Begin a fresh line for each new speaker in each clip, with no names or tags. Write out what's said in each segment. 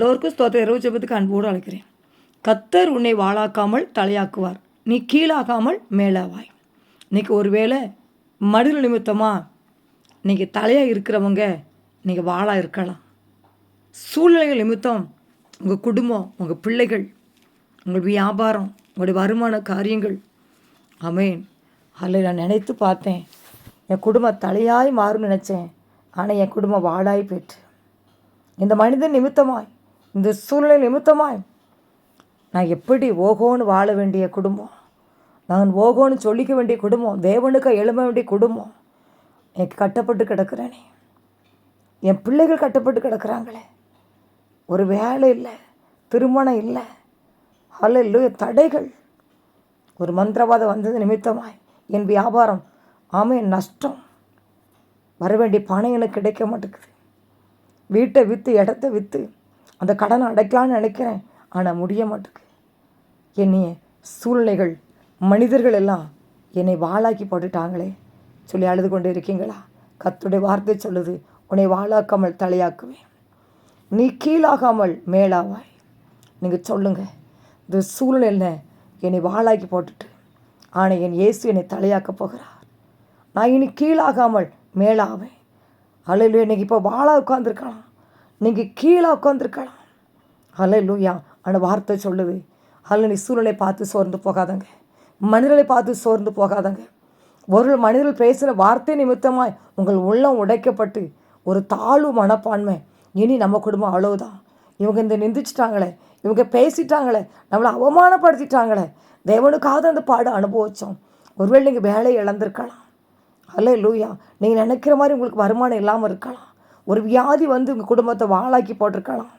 எல்லோருக்கும் ஸ்தோத்திர இரவு ஜெபத்துக்கு அன்போடு அழைக்கிறேன். கத்தர் உன்னை வாழாக்காமல் தலையாக்குவார். நீ கீழாகாமல் மேலாவாய். இன்னைக்கு ஒருவேளை மடில் நிமித்தமாக நீங்கள் தலையாக இருக்கிறவங்க நீங்கள் வாழாக இருக்கலாம். சூழ்நிலைகள் நிமித்தம் உங்கள் குடும்பம் உங்கள் பிள்ளைகள் உங்கள் வியாபாரம் உங்களுடைய வருமான காரியங்கள். அமேன் அதில் நான் நினைத்து பார்த்தேன். என் குடும்பம் தலையாய் மாறும் நினச்சேன். ஆனால் என் குடும்பம் வாழாய் போயிட்டு. இந்த மனிதன் நிமித்தமாய் இந்த சூழ்நிலை நிமித்தமாய் நான் எப்படி ஓகோன்னு வாழ வேண்டிய குடும்பம்? நான் ஓகோன்னு சொல்லிக்க வேண்டிய குடும்பம் தேவனுக்கு எழும்ப வேண்டிய குடும்பம் எனக்கு கட்டப்பட்டு கிடக்கிறேனே. என் பிள்ளைகள் கட்டப்பட்டு கிடக்குறாங்களே. ஒரு வேலை இல்லை திருமணம் இல்லை. அல்ல தடைகள். ஒரு மந்திரவாதம் வந்தது நிமித்தமாய். என் வியாபாரம் ஆமே நஷ்டம். வர வேண்டிய பணம் எனக்கு கிடைக்க மாட்டேங்குது. வீட்டை விற்று இடத்த விற்று அந்த கடனை அடைக்கலான்னு நினைக்கிறேன். ஆனால் முடிய மாட்டேங்குது. என்னைய சூழ்நிலைகள் மனிதர்கள் எல்லாம் என்னை வாழாக்கி போட்டுட்டாங்களே. சொல்லி அழுது கொண்டு இருக்கீங்களா? கத்துடைய வார்த்தை சொல்லுது உன்னை வாழாக்காமல் தலையாக்குவேன். நீ கீழாகாமல் மேலாவாய். நீங்கள் சொல்லுங்கள் இந்த சூழ்நிலை என்னை வாழாக்கி போட்டுட்டு ஆனால் என் இயேசு என்னை தலையாக்க போகிறார். நான் இனி கீழாகாமல் மேலாவேன். அலையில இன்னைக்கு இப்போ வாழா உட்காந்துருக்கலாம் நீங்கள் கீழே உட்காந்துருக்கலாம் அலை லூயா அந்த வார்த்தை சொல்லுது. அதில் நீ சூழ்நிலை பார்த்து சோர்ந்து போகாதங்க. மனிதர்களை பார்த்து சோர்ந்து போகாதங்க. ஒரு மனிதர்கள் பேசுகிற வார்த்தை நிமித்தமாய் உங்கள் உள்ளம் உடைக்கப்பட்டு ஒரு தாழ்வு மனப்பான்மை. இனி நம்ம குடும்பம் அவ்வளவுதான் இவங்க இந்த நிந்திச்சிட்டாங்களே. இவங்க பேசிட்டாங்களே. நம்மளை அவமானப்படுத்திட்டாங்களே. தேவனுக்காக அந்த பாடு அனுபவித்தோம் ஒருவேளை நீங்கள் வேலையை இழந்திருக்கலாம். அல்ல லூயா நீங்கள் நினைக்கிற மாதிரி உங்களுக்கு வருமானம் இல்லாமல் இருக்கலாம். ஒரு வியாதி வந்து உங்கள் குடும்பத்தை வாழாக்கி போட்டிருக்கலாம்.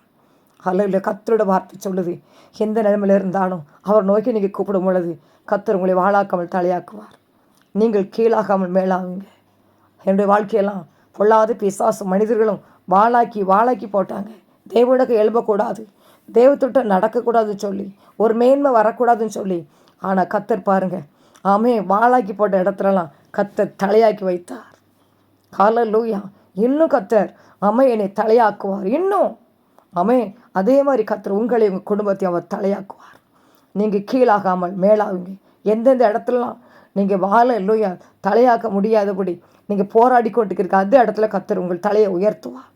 அல்ல கத்தரோட வார்த்தை சொல்லுது. எந்த நிலைமையில் இருந்தாலும் அவர் நோக்கி நீங்கள் கூப்பிடும் பொழுது கத்தர் உங்களை வாழாக்காமல் தலையாக்குவார். நீங்கள் கீழாகாமல் மேலாகுங்க. என்னுடைய வாழ்க்கையெல்லாம் பொல்லாத பிசாசு மனிதர்களும் வாழாக்கி வாழாக்கி போட்டாங்க. தேவனுக்கு எழும்பக்கூடாது. தேவத்திட்ட நடக்கக்கூடாதுன்னு சொல்லி ஒரு மேன்மை வரக்கூடாதுன்னு சொல்லி. ஆனால் கத்தர் பாருங்க ஆமே வாழாக்கி போட்ட இடத்துலலாம் கத்தர் தலையாக்கி வைத்தார். கால லூயா இன்னும் கத்தர் அமை என்னை தலையாக்குவார். இன்னும். ஆமே அதே மாதிரி கத்தர் உங்களை உங்கள் குடும்பத்தை அவர் தலையாக்குவார். நீங்கள் கீழாகாமல் மேலாகுங்க. எந்தெந்த இடத்துலலாம் நீங்கள் வாழ லூயா தலையாக்க முடியாதபடி நீங்கள் போராடி கொண்டுக்கிறக்க அந்த இடத்துல கத்தர் உங்கள் தலையை உயர்த்துவார்.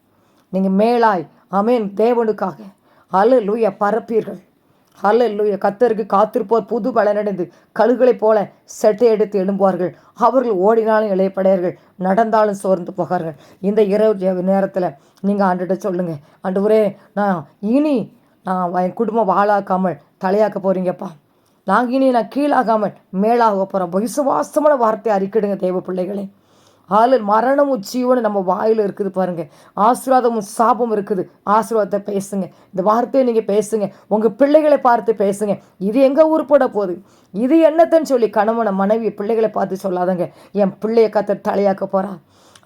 நீங்கள் மேலாய் அமேன் தேவனுக்காக. அலு லூயா பரப்பீர்கள். அல்ல லூயா கத்தருக்கு காத்திருப்போர் புது பலனடைந்து கழுகளைப் போல செட்டை எடுத்து எழும்புவார்கள். அவர்கள் ஓடினாலும் இளையப்படையார்கள் நடந்தாலும் சோர்ந்து போகார்கள். இந்த இரவு நேரத்தில் நீங்கள் ஆண்டுகிட்ட சொல்லுங்கள் ஆண்டவரே நான் இனி நான் என் குடும்பம் வாழாக்காமல் தலையாக்க போகிறீங்கப்பா நாங்கள் இனி நான் கீழாகாமல் மேலாக போகிறோம் விசுவாசமான வார்த்தை அறிக்கிடுங்க தேவ பிள்ளைகளே. ஆளு மரணமும் ஜீவனும் நம்ம வாயில் இருக்குது பாருங்கள் ஆசீர்வாதமும் சாபம் இருக்குது. ஆசீர்வாதத்தை பேசுங்க. இந்த வார்த்தையை நீங்கள் பேசுங்க. உங்கள் பிள்ளைகளை பார்த்து பேசுங்க. இது எங்கே உருப்பட போகுது? இது என்னத்தன்னு சொல்லி கணவனை மனைவி பிள்ளைகளை பார்த்து சொல்லாதங்க. என் பிள்ளைய கத்த தலையாக்க போகிறா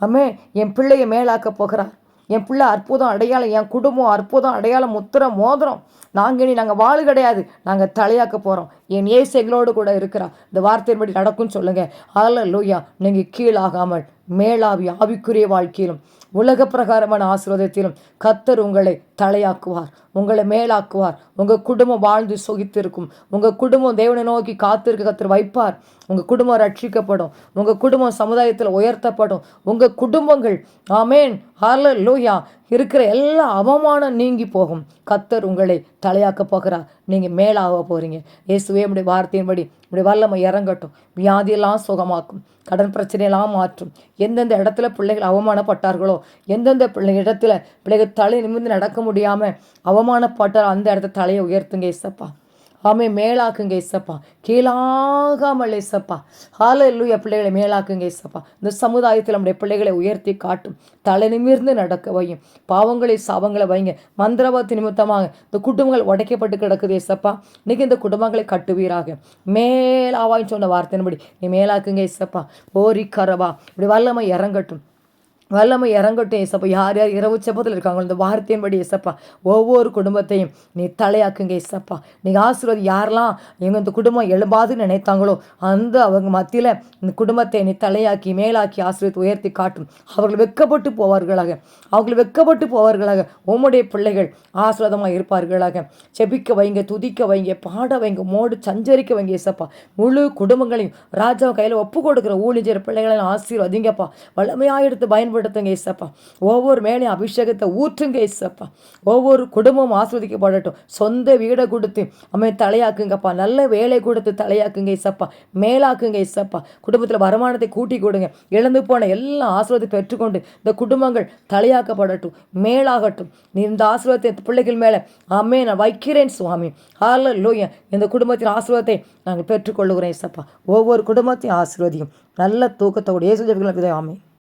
அம்மே என் பிள்ளைய மேலாக்க போகிறார். என் பிள்ளை அற்புதம் அடையாளம் என் குடும்பம் அற்புதம் அடையாளம் முத்திரம் மோதிரம். நாங்கள் இனி நாங்கள் வாழ் கிடையாது. நாங்கள் தலையாக்க போகிறோம் என் ஏசு எங்களோடு கூட இருக்கிறா. இந்த வார்த்தையின்படி நடக்கும்னு சொல்லுங்கள் அதில் லூயா நீங்கள் கீழாகாமல் மேலாவி ஆவிக்குரிய வாழ்க்கையிலும் உலக பிரகாரமான ஆசீர்வாதத்திலும் கத்தர் உங்களை தலையாக்குவார். உங்களை மேலாக்குவார். உங்கள் குடும்பம் வாழ்ந்து சுகித்திருக்கும். உங்கள் குடும்பம் தேவனை நோக்கி காத்திருக்க கத்தர் வைப்பார். உங்கள் குடும்பம் ரட்சிக்கப்படும். உங்கள் குடும்பம் சமுதாயத்தில் உயர்த்தப்படும். உங்கள் குடும்பங்கள் ஆமேன் ஹால லூயா இருக்கிற எல்லா அவமானம் நீங்கி போகும். கத்தர் உங்களை தலையாக்க போகிறார். நீங்கள் மேலாக போகிறீங்க இயேசுவே உடைய வார்த்தையின்படி இப்படி வல்லமை இறங்கட்டும். வியாதியெல்லாம் சுகமாக்கும். கடன் பிரச்சனையெல்லாம் மாற்றும். எந்தெந்த இடத்துல பிள்ளைகள் அவமானப்பட்டார்களோ எந்தெந்த பிள்ளை இடத்துல பிள்ளைகள் தலை நிமிர்ந்து நடக்க முடியாமல் அவமானப்பட்டால் அந்த இடத்த தலையை உயர்த்துங்க இசப்பா ஆமே மேலாக்குங்க இசப்பா. கீழாகாமல் இசப்பா. ஹால இல்லையா பிள்ளைகளை மேலாக்குங்க இசப்பா. இந்த சமுதாயத்தில் நம்முடைய பிள்ளைகளை உயர்த்தி காட்டும். தலை நிமிர்ந்து நடக்க வையும். பாவங்களை சாபங்களை வைங்க. மந்திரவாதி நிமித்தமாக இந்த குடும்பங்கள் உடைக்கப்பட்டு கிடக்குது இசப்பா. இன்னைக்கு இந்த குடும்பங்களை கட்டுவீராக. மேலாவாயின்னு சொன்ன வார்த்தையின்படி நீ மேலாக்குங்க இசப்பா. ஓரி கரவா இப்படி வல்லமை இறங்கட்டும். வல்லமை இறங்கட்டும் ஏசப்பா. யார் யார் இரவு செப்பத்தில் இருக்காங்களோ இந்த வார்த்தையின்படி ஏசப்பா. ஒவ்வொரு குடும்பத்தையும் நீ தலையாக்குங்க ஏசப்பா. நீங்கள் ஆசீர்வாதம் யாரெல்லாம் எங்கள் இந்த குடும்பம் எழும்பாதுன்னு நினைத்தாங்களோ அந்த அவங்க மத்தியில் இந்த குடும்பத்தை நீ தலையாக்கி மேலாக்கி ஆசீர்வத்தை உயர்த்தி காட்டும். அவர்கள் வெக்கப்பட்டு போவார்களாக. அவர்கள் வெக்கப்பட்டு போவார்களாக. உம்முடைய பிள்ளைகள் ஆசீர்வாதமாக இருப்பார்களாக. செபிக்க வைங்க துதிக்க வைங்க பாட வைங்க மோடு சஞ்சரிக்க வைங்க ஏசப்பா. முழு குடும்பங்களையும் ராஜா கையில் ஒப்பு கொடுக்குற ஊழிஞ்சர் பிள்ளைகளையும் ஆசீர்வதிங்கப்பா. வல்லமையாக எடுத்து பயன்படுத்துங்க ஏசப்பா. ஒவ்வொரு மேலையும் அபிஷேகத்தை ஊற்றுங்க ஏசப்பா. ஒவ்வொரு குடும்பமும் ஆஸ்வதிக்கப்படட்டும் சொந்த வீடை கொடுத்து அம்மே தலையாக்குங்கப்பா. நல்ல வேலை கொடுத்து தலையாக்குங்க ஏசப்பா. மேலாக்குங்க ஏசப்பா. குடும்பத்தில் வருமானத்தை கூட்டி கொடுங்க. இழந்து போன எல்லா ஆசீர்வாதத்தை பெற்றுக்கொண்டு இந்த குடும்பங்கள் தலையாக்கப்படட்டும். மேலாகட்டும். நீ இந்த ஆசீர்வாதத்தை பிள்ளைகள் மேலே அம்மே நான் வைக்கிறேன் சுவாமி. ஹால லோய இந்த குடும்பத்தின் ஆசீர்வாதத்தை நாங்கள் பெற்றுக்கொள்ளுகிறோம் ஏசப்பா. ஒவ்வொரு குடும்பத்தையும் ஆசீர்வதியும் நல்ல தூக்கத்தோடு இயேசு ஜெபிக்கலாம் ஆமே